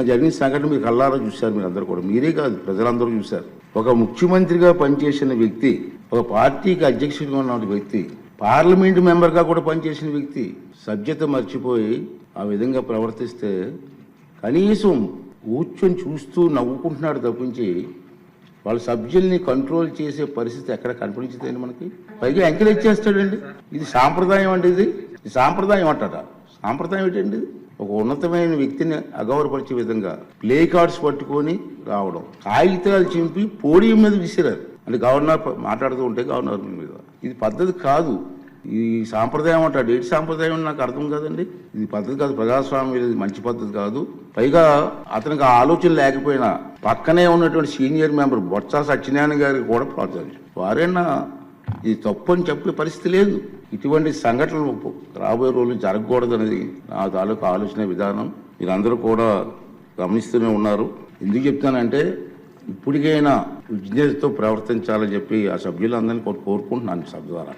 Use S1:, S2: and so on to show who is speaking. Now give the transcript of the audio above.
S1: నిన్న జరిగిన సంఘటన మీరు కళ్ళారా చూశారు మీరు అందరూ కూడా. మీరే కాదు ప్రజలందరూ చూశారు. ఒక ముఖ్యమంత్రిగా పనిచేసిన వ్యక్తి ఒక పార్టీకి అధ్యక్షుడిగా ఉన్న వ్యక్తి పార్లమెంటు మెంబర్గా కూడా పనిచేసిన వ్యక్తి సభ్యత మర్చిపోయి ఆ విధంగా ప్రవర్తిస్తే కనీసం కూర్చొని చూస్తూ నవ్వుకుంటున్నాడు తప్పించి వాళ్ళ సభ్యుల్ని కంట్రోల్ చేసే పరిస్థితి ఎక్కడ కనిపించదండి మనకి? పైగా ఎంకరేజ్ చేస్తాడండి. ఇది సాంప్రదాయం అండి ఇది. ఇది సాంప్రదాయం అంటారా? సాంప్రదాయం ఏంటండి ఇది? ఒక ఉన్నతమైన వ్యక్తిని అగౌరపరిచే విధంగా ప్లే కార్డ్స్ పట్టుకొని రావడం కాగితాలు చింపి పోడియం మీద విసిరారు. అంటే గవర్నర్ మాట్లాడుతూ ఉంటే గవర్నర్ మీద. ఇది పద్ధతి కాదు. ఈ సాంప్రదాయం అంటాడు డేట్ సాంప్రదాయం అని నాకు అర్థం కాదండి. ఇది పద్ధతి కాదు. ప్రజాస్వామ్యం ఇది మంచి పద్ధతి కాదు. పైగా అతనికి ఆ ఆలోచన లేకపోయినా పక్కనే ఉన్నటువంటి సీనియర్ మెంబర్ బొత్స సత్యనారాయణ గారికి కూడా ప్రోత్సహించారు వారైనా ఇది తప్పు అని చెప్పే పరిస్థితి లేదు. ఇటువంటి సంఘటనలు రాబోయే రోజులు జరగకూడదు అనేది నా తాలూకు ఆలోచన విధానం. మీరందరూ కూడా గమనిస్తూనే ఉన్నారు. ఎందుకు చెప్తానంటే ఇప్పటికైనా విజ్ఞతతో ప్రవర్తించాలని చెప్పి ఆ సభ్యులందరినీ కోరుకుంటున్నాను సభ ద్వారా.